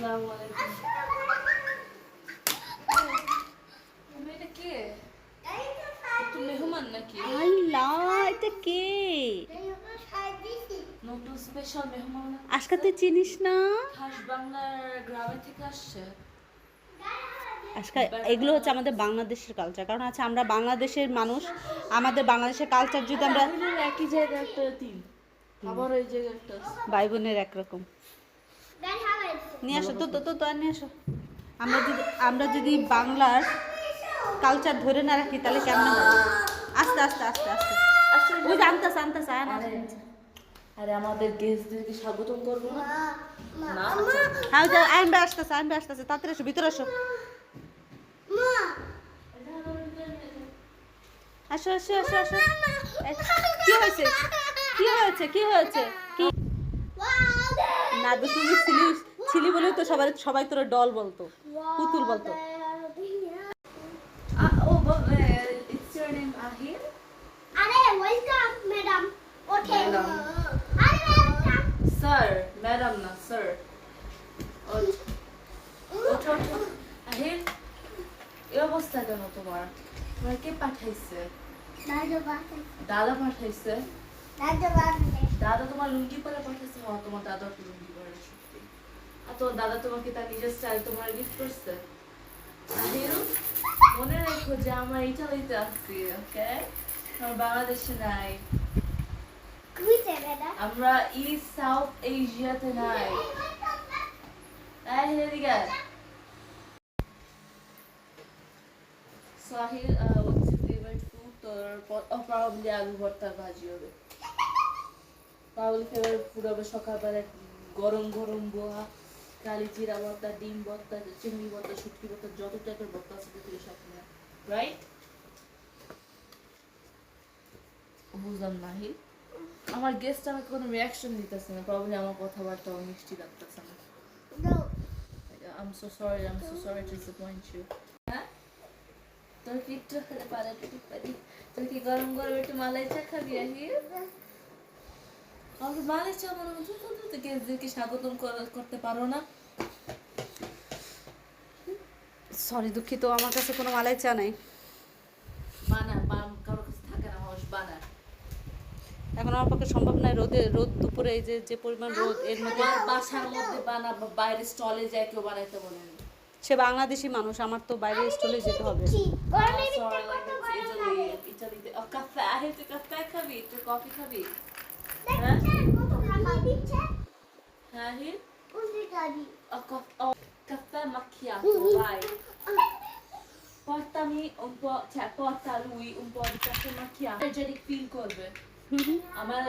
আসসালামু আলাইকুম তুমি এটা কে একটু মেহমান নাকি আল্লাহ এটা কে নতুন স্পেশাল মেহমান আজকে তুই চিনিস না খাস বাংলার গ্রামে থেকে আসছে আজকে এগুলো হচ্ছে আমাদের বাংলাদেশের কালচার কারণ আছে আমরা বাংলাদেশের মানুষ আমাদের বাংলাদেশের কালচার যদি আমরা একই জায়গায় একটা তিন আবার ওই জায়গায় একটা ভাই বোনের একরকম। নিয়ে আসো তো তো তো আর নিয়ে আসো। আমরা যদি আমরা যদি বাংলার কালচার ধরে না রাখি তাহলে কেমন হবে? আস্তে আস্তে আস্তে আস্তে। আসলে ওই যে আনতাছে আনতাছে আয় না। আরে আমাদের গেস্টদেরকে স্বাগতম করব না? না হ্যাঁ ওই যে আইনবে আসতেছে আইনবে আসতেছে তাড়াতাড়ি এসো ভিতরে আসো। আসো আসো আসো আসো। কি হয়েছে? কি হয়েছে? কি হয়েছে? কি না তো তুমি ছিলি বলেই তো সবাই সবাই তোর ডল বলতো পুতুল বলতো। Ahir? Sir, না ওঠো। আহির এই অবস্থা কেন তোমার? তোমার কে পাঠাইছে? দাদা পাঠাইছে। দাদা তোমার লুঙ্গি পরে পাঠাইছে? হ্যাঁ তোমার দাদা লুঙ্গি। তোর দাদা তোমাকে তার নিজের স্টাইল তোমার গিফট করছে। আহির মনে রেখো যে আমরা ইটালিতে আছি ওকে? আমরা বাংলাদেশে নাই। আমরা ইস্ট সাউথ এশিয়াতে নাই। এই এদিকে আয়। So Ahil, uh, what's your favorite food? তোর oh, probably আলু ভর্তা ভাজি হবে। সকালবেলা গরম গরম বোয়া। কালি জিরা ভর্তা ডিম ভর্তা চিংড়ি ভর্তা শুটকি ভর্তা যত টাইপের ভর্তা আছে তুই সব রাইট বুঝলাম না হিল আমার গেস্ট আমাকে কোনো রিয়াকশন দিতেছে না প্রবলেম আমার কথাবার্তা মিষ্টি লাগতেছে না। I'm so sorry, I'm so sorry to disappoint you. হ্যাঁ? তোর কি একটু পারে তুই কি গরম গরম একটু মালাই চা খাবি আহি আমাকে মালাই চা বানানো তো তো গেস্টদেরকে স্বাগতম করতে পারো না সরি দুঃখিত আমার কাছে কোনো মালাই চা নাই বানা বা- কারোর কাছে থাকে না মানুষ বানা এখন আমার পক্ষে সম্ভব নয় রোদে রোদ দুপুরে এই যে যে পরিমাণ রোদ এর মধ্যে বাসার মধ্যে বানা বাইরে স্টলে যায় কেউ বানাইতে বলেন সে বাংলাদেশি মানুষ আমার তো বাইরে স্টলে যেতে হবে. Oh, আহে তুই কাফে খাবি তুই কফি খাবি Caffè macchiato, vai. Portami un po', cioè porta lui un po' di caffè macchiato. Leggere il film curve. A me